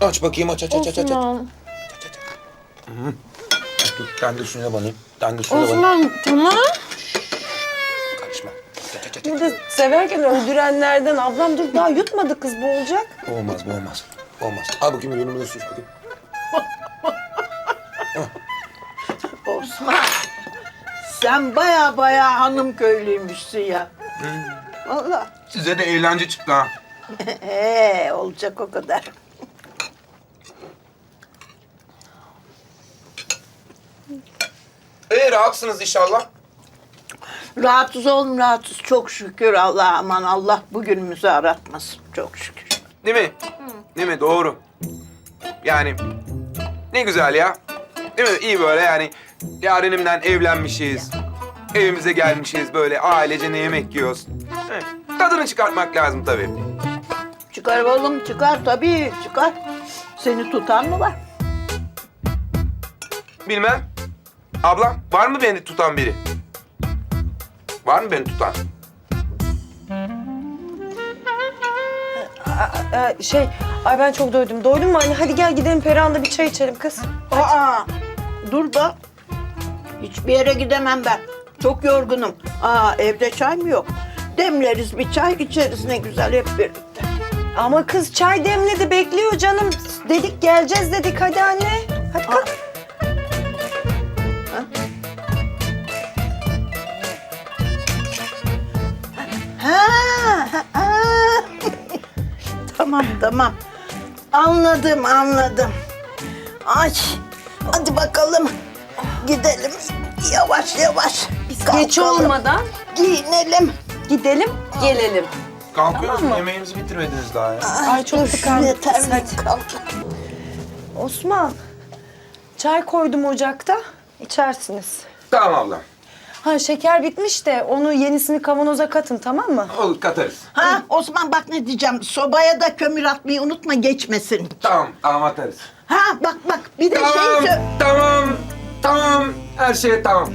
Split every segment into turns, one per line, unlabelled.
Aç bakayım aç aç aç aç aç. aç.
Osman.
Dur ben de suyuna banayım. Ben de suyuna banayım.
Osman tamam.
Karışma. Aç aç aç.
Bir de severken öldürenlerden ablam dur daha yutmadı kız.
Bu olmaz bu olmaz. Olmaz. Al bakayım su iç bakayım.
Osman. Sen baya baya hanım köylüymüşsün ya. Vallahi.
Size de eğlence çıktı ha.
Ee, olacak o kadar.
Ee rahatsınız inşallah.
Rahatsız olun rahatsız. Çok şükür Allah aman Allah bugünümüzü aratmasın. Çok şükür.
Değil mi? Değil mi? Doğru. Yani ne güzel ya. Değil mi? İyi böyle yani. Yarenimden evlenmişiz. Evimize gelmişiz böyle ailece ne yemek yiyoruz. Evet. Tadını çıkartmak lazım tabii.
Çıkar oğlum çıkar tabii çıkar. Seni tutan mı var?
Bilmem. Abla var mı beni tutan biri? Var mı beni tutan?
Ee, şey ay ben çok doydum. Doydun mu anne? Hadi gel gidelim Perihan'da bir çay içelim kız.
Aa, dur da. Hiçbir yere gidemem ben. Çok yorgunum. Aa, evde çay mı yok? Demleriz bir çay içeriz ne güzel hep birlikte.
Ama kız çay demledi bekliyor canım. Dedik geleceğiz dedik hadi anne.
Tamam tamam. Anladım anladım. Ay hadi bakalım. Gidelim yavaş yavaş.
Geç
Kalkalım,
olmadan
Giyinelim.
gidelim gelelim.
Kalkıyoruz mu? Yemeğimizi bitirmediniz daha ya.
Ay çok tıkandık.
Yeter
Hadi.
mi?
Osman çay koydum ocakta. İçersiniz.
Tamam abla.
Ha şeker bitmiş de onu yenisini kavanoza katın tamam mı?
Olur katarız.
Ha Osman bak ne diyeceğim. Sobaya da kömür atmayı unutma geçmesin.
Tamam tamam atarız.
Ha bak bak bir de şey
Tamam
sö-
tamam tamam. Her şey tamam.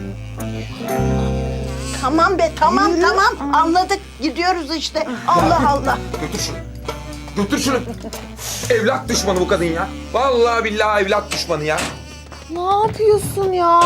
Tamam be tamam tamam anladık gidiyoruz işte. Allah Allah.
Götür şunu. Götür şunu. evlat düşmanı bu kadın ya. Vallahi billahi evlat düşmanı ya.
Ne yapıyorsun ya?